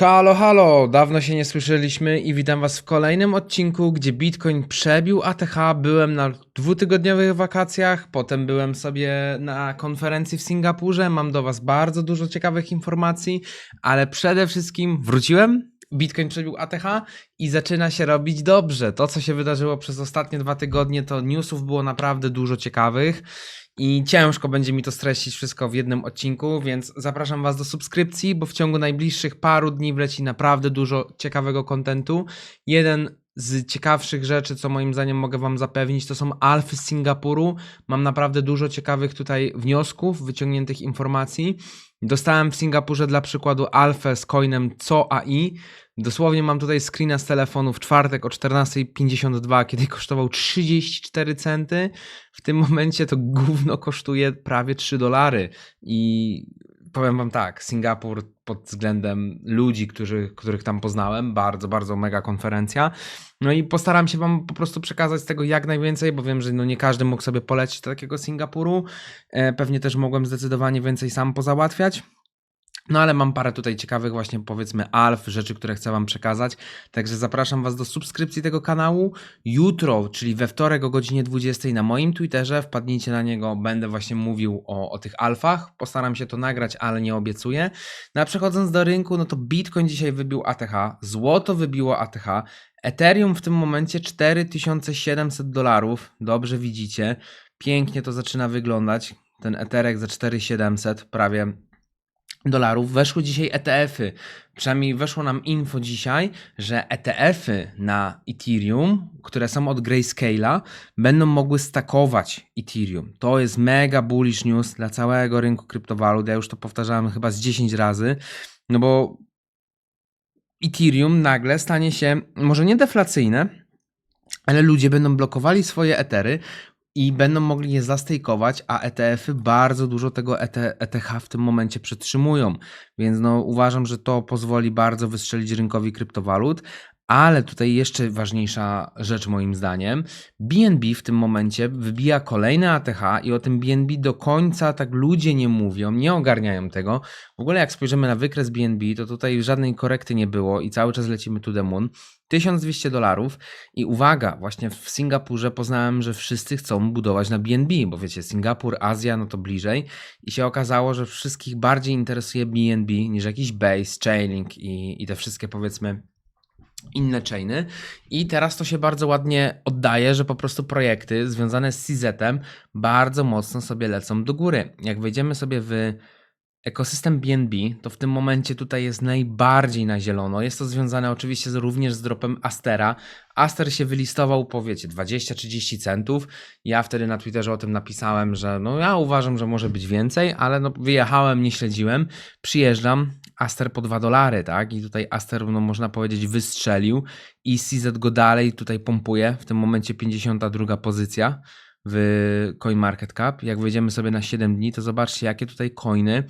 Halo, halo, dawno się nie słyszeliśmy i witam was w kolejnym odcinku, gdzie Bitcoin przebił ATH. Byłem na dwutygodniowych wakacjach, potem byłem sobie na konferencji w Singapurze. Mam do was bardzo dużo ciekawych informacji, ale przede wszystkim wróciłem. Bitcoin przebił ATH i zaczyna się robić dobrze. To, co się wydarzyło przez ostatnie dwa tygodnie, to newsów było naprawdę dużo ciekawych. I ciężko będzie mi to streścić wszystko w jednym odcinku, więc zapraszam Was do subskrypcji, bo w ciągu najbliższych paru dni wleci naprawdę dużo ciekawego kontentu. Jeden z ciekawszych rzeczy, co moim zdaniem mogę Wam zapewnić, to są alfy z Singapuru. Mam naprawdę dużo ciekawych tutaj wniosków, wyciągniętych informacji. Dostałem w Singapurze dla przykładu alfę z coinem COAI. Dosłownie mam tutaj screena z telefonu w czwartek o 14.52, kiedy kosztował 34 centy. W tym momencie to gówno kosztuje prawie 3 dolary. I powiem wam tak, Singapur pod względem ludzi, którzy, których tam poznałem, bardzo, bardzo mega konferencja. No i postaram się wam po prostu przekazać z tego jak najwięcej, bo wiem, że no nie każdy mógł sobie polecić do takiego Singapuru. E, pewnie też mogłem zdecydowanie więcej sam pozałatwiać. No ale mam parę tutaj ciekawych właśnie powiedzmy alf, rzeczy, które chcę wam przekazać. Także zapraszam was do subskrypcji tego kanału. Jutro, czyli we wtorek o godzinie 20 na moim Twitterze, wpadnijcie na niego, będę właśnie mówił o, o tych alfach. Postaram się to nagrać, ale nie obiecuję. No a przechodząc do rynku, no to Bitcoin dzisiaj wybił ATH, złoto wybiło ATH, Ethereum w tym momencie 4700 dolarów, dobrze widzicie. Pięknie to zaczyna wyglądać. Ten Etherek za 4700 prawie dolarów. Weszły dzisiaj ETF-y. Przynajmniej weszło nam info dzisiaj, że ETF-y na Ethereum, które są od Grayscale'a, będą mogły stakować Ethereum. To jest mega bullish news dla całego rynku kryptowalut. Ja już to powtarzałem chyba z 10 razy, no bo Ethereum nagle stanie się może nie deflacyjne, ale ludzie będą blokowali swoje etery, i będą mogli je zastejkować, a ETF-y bardzo dużo tego ET, ETH w tym momencie przetrzymują. Więc no, uważam, że to pozwoli bardzo wystrzelić rynkowi kryptowalut. Ale tutaj jeszcze ważniejsza rzecz moim zdaniem. BNB w tym momencie wybija kolejne ATH i o tym BNB do końca tak ludzie nie mówią, nie ogarniają tego. W ogóle jak spojrzymy na wykres BNB, to tutaj żadnej korekty nie było i cały czas lecimy to the moon. 1200 dolarów i uwaga, właśnie w Singapurze poznałem, że wszyscy chcą budować na BNB, bo wiecie, Singapur, Azja, no to bliżej i się okazało, że wszystkich bardziej interesuje BNB niż jakiś Base, Chainlink i, i te wszystkie powiedzmy inne chainy i teraz to się bardzo ładnie oddaje, że po prostu projekty związane z CZ-em bardzo mocno sobie lecą do góry. Jak wejdziemy sobie w ekosystem BNB, to w tym momencie tutaj jest najbardziej na zielono. Jest to związane oczywiście również z dropem Astera. Aster się wylistował po wiecie 20-30 centów. Ja wtedy na Twitterze o tym napisałem, że no ja uważam, że może być więcej, ale no wyjechałem, nie śledziłem. Przyjeżdżam, Aster po 2 dolary, tak? I tutaj Aster, no można powiedzieć, wystrzelił i CZ go dalej tutaj pompuje. W tym momencie 52 pozycja w CoinMarketCap. Jak wejdziemy sobie na 7 dni, to zobaczcie, jakie tutaj coiny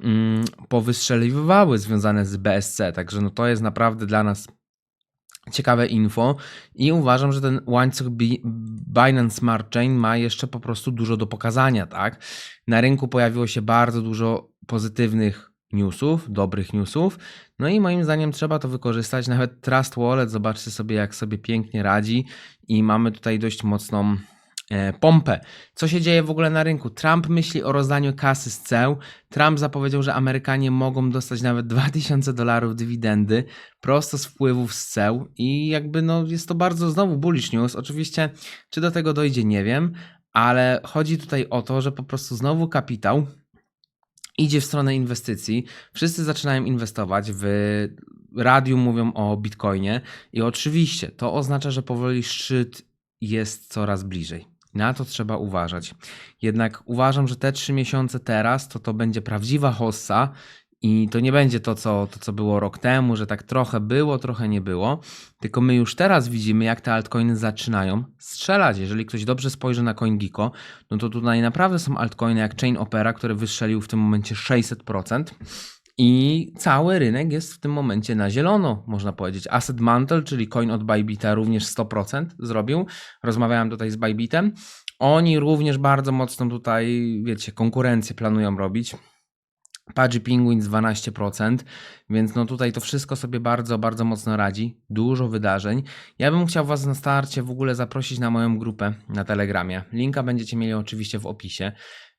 mm, powystrzeliwały związane z BSC. Także no to jest naprawdę dla nas ciekawe info i uważam, że ten łańcuch Binance Smart Chain ma jeszcze po prostu dużo do pokazania, tak? Na rynku pojawiło się bardzo dużo pozytywnych newsów, dobrych newsów. No i moim zdaniem trzeba to wykorzystać. Nawet Trust Wallet, zobaczcie sobie, jak sobie pięknie radzi i mamy tutaj dość mocną pompę. Co się dzieje w ogóle na rynku? Trump myśli o rozdaniu kasy z ceł. Trump zapowiedział, że Amerykanie mogą dostać nawet 2000 dolarów dywidendy prosto z wpływów z ceł i jakby no jest to bardzo znowu bullish news. Oczywiście czy do tego dojdzie nie wiem, ale chodzi tutaj o to, że po prostu znowu kapitał idzie w stronę inwestycji. Wszyscy zaczynają inwestować w radiu mówią o Bitcoinie i oczywiście to oznacza, że powoli szczyt jest coraz bliżej. Na to trzeba uważać. Jednak uważam, że te trzy miesiące teraz to to będzie prawdziwa hossa i to nie będzie to co, to, co było rok temu, że tak trochę było, trochę nie było. Tylko my już teraz widzimy, jak te altcoiny zaczynają strzelać. Jeżeli ktoś dobrze spojrzy na CoinGecko, no to tutaj naprawdę są altcoiny jak Chain Opera, który wystrzelił w tym momencie 600%. I cały rynek jest w tym momencie na zielono, można powiedzieć. Asset Mantle, czyli coin od Bybita, również 100% zrobił. Rozmawiałem tutaj z Bybitem. Oni również bardzo mocno tutaj, wiecie, konkurencję planują robić. Pudgy Penguins 12%, więc no tutaj to wszystko sobie bardzo, bardzo mocno radzi. Dużo wydarzeń. Ja bym chciał Was na starcie w ogóle zaprosić na moją grupę na Telegramie. Linka będziecie mieli oczywiście w opisie,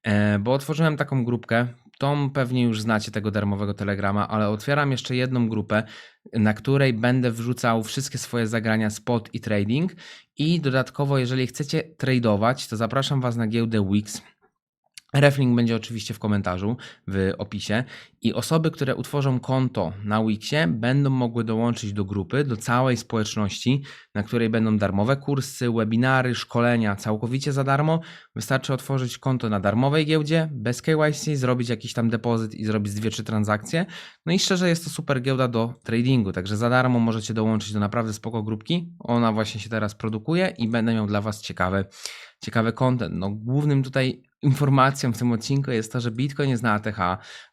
e, bo otworzyłem taką grupkę. Tą pewnie już znacie tego darmowego Telegrama, ale otwieram jeszcze jedną grupę, na której będę wrzucał wszystkie swoje zagrania spot i trading. I dodatkowo, jeżeli chcecie tradować, to zapraszam Was na giełdę Wix. Reflink będzie oczywiście w komentarzu, w opisie. I osoby, które utworzą konto na Wixie, będą mogły dołączyć do grupy, do całej społeczności, na której będą darmowe kursy, webinary, szkolenia całkowicie za darmo. Wystarczy otworzyć konto na darmowej giełdzie, bez KYC, zrobić jakiś tam depozyt i zrobić dwie, trzy transakcje. No i szczerze jest to super giełda do tradingu, także za darmo możecie dołączyć do naprawdę spoko grupki. Ona właśnie się teraz produkuje i będę miał dla Was ciekawy, ciekawy content. No głównym tutaj informacją w tym odcinku jest to, że Bitcoin jest na ATH,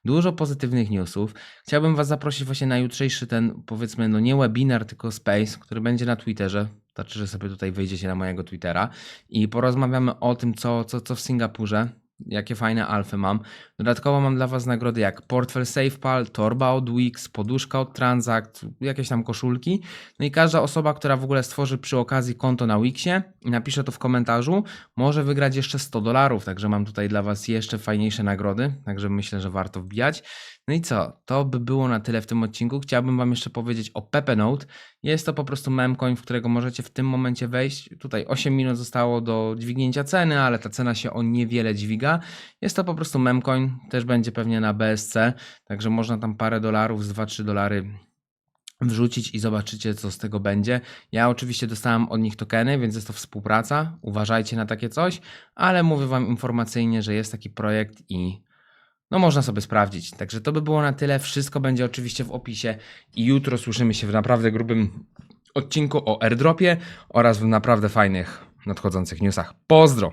dużo pozytywnych newsów. Chciałbym Was zaprosić właśnie na jutrzejszy ten, powiedzmy, no nie webinar, tylko space, który będzie na Twitterze. Znaczy, że sobie tutaj wejdziecie na mojego Twittera i porozmawiamy o tym, co, co, co w Singapurze, jakie fajne alfy mam. Dodatkowo mam dla Was nagrody jak portfel SafePal, torba od Wix, poduszka od Transact, jakieś tam koszulki. No i każda osoba, która w ogóle stworzy przy okazji konto na Wixie i napisze to w komentarzu, może wygrać jeszcze 100 dolarów. Także mam tutaj dla Was jeszcze fajniejsze nagrody, także myślę, że warto wbijać. No i co? To by było na tyle w tym odcinku. Chciałbym Wam jeszcze powiedzieć o Pepe Note. Jest to po prostu memcoin, w którego możecie w tym momencie wejść. Tutaj 8 minut zostało do dźwignięcia ceny, ale ta cena się o niewiele dźwiga. Jest to po prostu memcoin, też będzie pewnie na BSC, także można tam parę dolarów z 2-3 dolary wrzucić i zobaczycie, co z tego będzie. Ja oczywiście dostałem od nich tokeny, więc jest to współpraca. Uważajcie na takie coś, ale mówię Wam informacyjnie, że jest taki projekt i no można sobie sprawdzić. Także to by było na tyle. Wszystko będzie oczywiście w opisie i jutro słyszymy się w naprawdę grubym odcinku o airdropie oraz w naprawdę fajnych nadchodzących newsach. Pozdro!